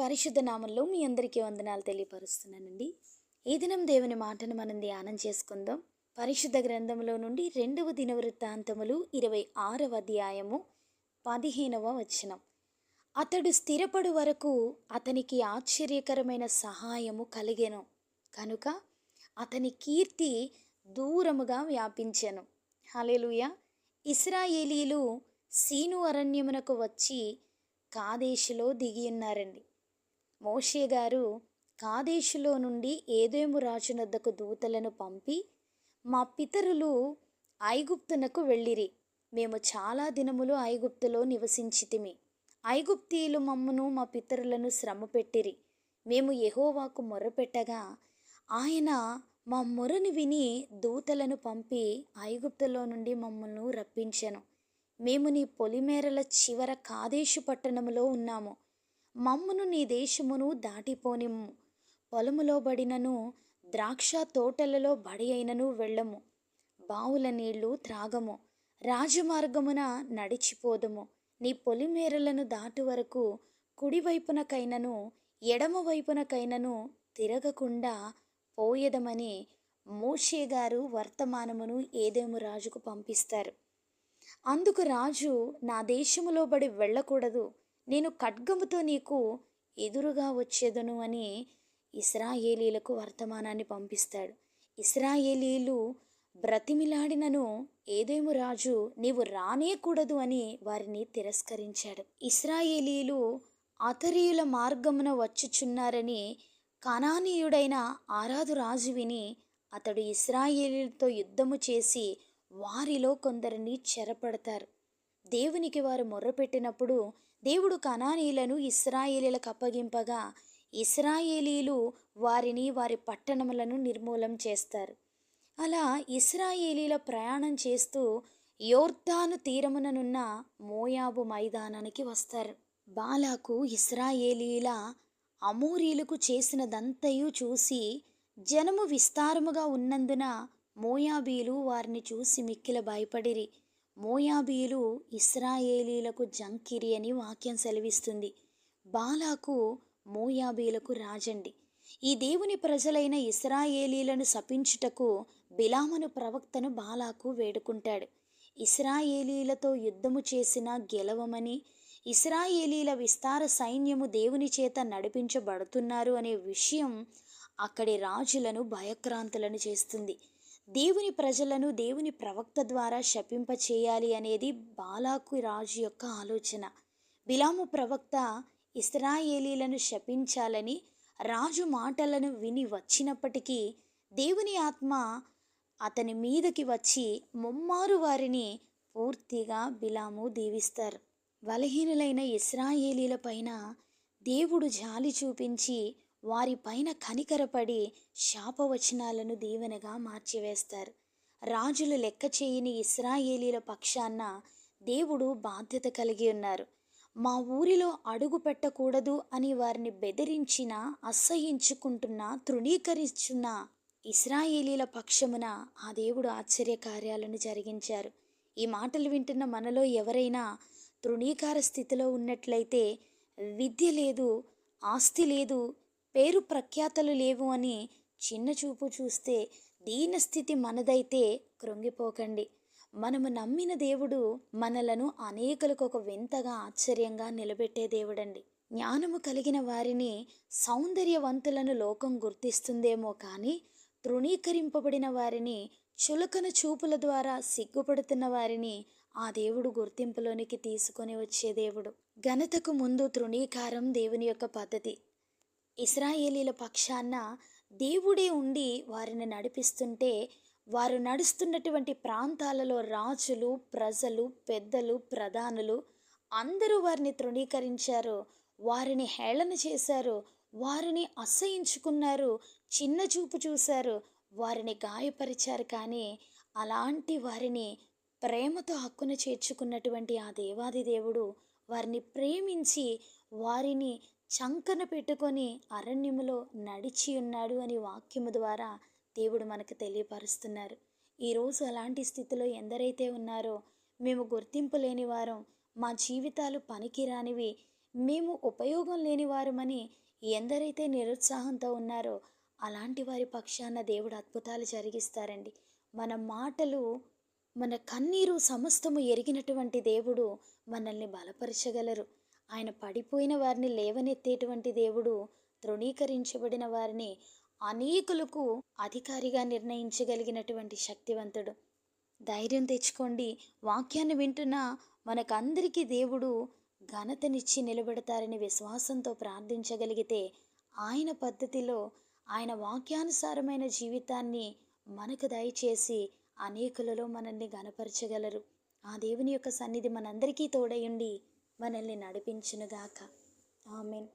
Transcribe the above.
పరిశుద్ధ నామంలో మీ అందరికీ వందనాలు తెలియపరుస్తున్నానండి. ఈ దినం దేవుని మాటను మనం ధ్యానం చేసుకుందాం. పరిశుద్ధ గ్రంథంలో నుండి రెండవ దినవృత్తాంతములు ఇరవై ఆరవ అధ్యాయము పదిహేనవ వచనం. అతడు స్థిరపడు వరకు అతనికి ఆశ్చర్యకరమైన సహాయము కలిగెను. కనుక అతని కీర్తి దూరముగా వ్యాపించెను. హలేలుయ ఇస్రాయేలీలు సీను అరణ్యమునకు వచ్చి కాదేశులో దిగి ఉన్నారండి. మోషే గారు కాదేశులో నుండి ఏదేము రాజునద్దకు దూతలను పంపి మా పితరులు ఐగుప్తునకు వెళ్ళిరి. మేము చాలా దినములు ఐగుప్తులో నివసించితిమి. ఐగుప్తీయులు మమ్మను మా పితరులను శ్రమ పెట్టిరి. మేము ఎహోవాకు మొరపెట్టగా ఆయన మా మొరను విని దూతలను పంపి ఐగుప్తులో నుండి మమ్మల్ని రప్పించెను. మేము నీ పొలిమేరల చివర కాదేశు పట్టణములో ఉన్నాము. మమ్మును నీ దేశమును దాటిపోనిమ్ము. పొలములో బడినను ద్రాక్ష తోటలలో బడి అయినను వెళ్ళము. బావుల నీళ్ళు త్రాగము. రాజమార్గమున నడిచిపోదము. నీ పొలిమేరలను దాటు వరకు కుడివైపునకైనను ఎడమ వైపునకైనను తిరగకుండా పోయదమని మోషే గారు వర్తమానమును ఏదేము రాజుకు పంపిస్తారు. అందుకు రాజు నా దేశములో బడి వెళ్ళకూడదు. నేను ఖడ్గముతో నీకు ఎదురుగా వచ్చేదను అని ఇస్రాయేలీలకు వర్తమానాన్ని పంపిస్తాడు. ఇస్రాయేలీలు బ్రతిమిలాడినను ఏదేము రాజు నీవు రానేకూడదు అని వారిని తిరస్కరించాడు. ఇస్రాయేలీలు అతరీయుల మార్గమున వచ్చుచున్నారని కనానీయుడైన ఆరాధు రాజు విని అతడు ఇస్రాయేలీలతో యుద్ధము చేసి వారిలో కొందరిని చెరపడతారు. దేవునికి వారు మొర్రపెట్టినప్పుడు దేవుడు కనానీలను ఇస్రాయేలీలకు అప్పగింపగా ఇస్రాయేలీలు వారిని వారి పట్టణములను నిర్మూలం చేస్తారు. అలా ఇస్రాయేలీల ప్రయాణం చేస్తూ యోర్ధాను తీరముననున్న మోయాబు మైదానానికి వస్తారు. బాలాకు ఇస్రాయేలీల అమోరీలకు చేసినదంతయు చూసి జనము విస్తారముగా ఉన్నందున మోయాబీలు వారిని చూసి మిక్కిల భయపడిరి. మోయాబీలు ఇస్రాయేలీలకు జంకిరి అని వాక్యం సెలవిస్తుంది. బాలాకు మోయాబీలకు రాజండి. ఈ దేవుని ప్రజలైన ఇస్రాయేలీలను శపించుటకు బిలామను ప్రవక్తను బాలాకు వేడుకుంటాడు. ఇస్రాయేలీలతో యుద్ధము చేసిన గెలవమని ఇస్రాయేలీల విస్తార సైన్యము దేవుని చేత నడిపించబడుతున్నారు అనే విషయం అక్కడి రాజులను భయక్రాంతులను చేస్తుంది. దేవుని ప్రజలను దేవుని ప్రవక్త ద్వారా శపింప చేయాలి అనేది బాలాకు రాజు యొక్క ఆలోచన. బిలాము ప్రవక్త ఇస్రాయేలీలను శపించాలని రాజు మాటలను విని వచ్చినప్పటికీ దేవుని ఆత్మ అతని మీదకి వచ్చి ముమ్మారు వారిని పూర్తిగా బిలాము దీవిస్తారు. బలహీనులైన ఇస్రాయేలీల పైన దేవుడు జాలి చూపించి వారిపైన కనికరపడి శాపవచనాలను దీవెనగా మార్చివేస్తారు. రాజులు లెక్క చేయని ఇస్రాయేలీల పక్షాన దేవుడు బాధ్యత కలిగి ఉన్నారు. మా ఊరిలో అడుగు పెట్టకూడదు అని వారిని బెదిరించిన అసహించుకుంటున్న తృణీకరిస్తున్న ఇస్రాయేలీల పక్షమున ఆ దేవుడు ఆశ్చర్య కార్యాలను జరిగించారు. ఈ మాటలు వింటున్న మనలో ఎవరైనా తృణీకార స్థితిలో ఉన్నట్లయితే విద్య లేదు ఆస్తి లేదు పేరు ప్రఖ్యాతలు లేవు అని చిన్న చూపు చూస్తే దీన స్థితి మనదైతే కృంగిపోకండి. మనము నమ్మిన దేవుడు మనలను అనేకులకు ఒక వింతగా ఆశ్చర్యంగా నిలబెట్టే దేవుడండి. జ్ఞానము కలిగిన వారిని సౌందర్యవంతులను లోకం గుర్తిస్తుందేమో కానీ తృణీకరింపబడిన వారిని చులకన చూపుల ద్వారా సిగ్గుపడుతున్న వారిని ఆ దేవుడు గుర్తింపులోనికి తీసుకొని వచ్చే దేవుడు. ఘనతకు ముందు తృణీకారం దేవుని యొక్క పద్ధతి. ఇస్రాయేలీల పక్షాన దేవుడే ఉండి వారిని నడిపిస్తుంటే వారు నడుస్తున్నటువంటి ప్రాంతాలలో రాజులు ప్రజలు పెద్దలు ప్రధానులు అందరూ వారిని తృణీకరించారు. వారిని హేళన చేశారు. వారిని అసహించుకున్నారు. చిన్న చూపు చూశారు. వారిని గాయపరిచారు. కానీ అలాంటి వారిని ప్రేమతో హక్కున చేర్చుకున్నటువంటి ఆ దేవాది దేవుడు వారిని ప్రేమించి వారిని చంకన పెట్టుకొని అరణ్యములో నడిచి ఉన్నాడు అని వాక్యము ద్వారా దేవుడు మనకు తెలియపరుస్తున్నారు. ఈరోజు అలాంటి స్థితిలో ఎందరైతే ఉన్నారో మేము గుర్తింపు లేని వారం మా జీవితాలు పనికిరానివి మేము ఉపయోగం లేని వారమని ఎందరైతే నిరుత్సాహంతో ఉన్నారో అలాంటి వారి పక్షాన దేవుడు అద్భుతాలు జరిగిస్తారండి. మన మాటలు మన కన్నీరు సమస్తము ఎరిగినటువంటి దేవుడు మనల్ని బలపరచగలరు. ఆయన పడిపోయిన వారిని లేవనెత్తేటువంటి దేవుడు తృణీకరించబడిన వారిని అనేకులకు అధికారిగా నిర్ణయించగలిగినటువంటి శక్తివంతుడు. ధైర్యం తెచ్చుకోండి. వాక్యాన్ని వింటున్న మనకందరికీ దేవుడు ఘనతనిచ్చి నిలబెడతారని విశ్వాసంతో ప్రార్థించగలిగితే ఆయన పద్ధతిలో ఆయన వాక్యానుసారమైన జీవితాన్ని మనకు దయచేసి అనేకులలో మనల్ని గనపరచగలరు ఆ దేవుని యొక్క సన్నిధి మనందరికీ తోడయుండి మనల్ని నడిపించునుగాక. ఆమెన్.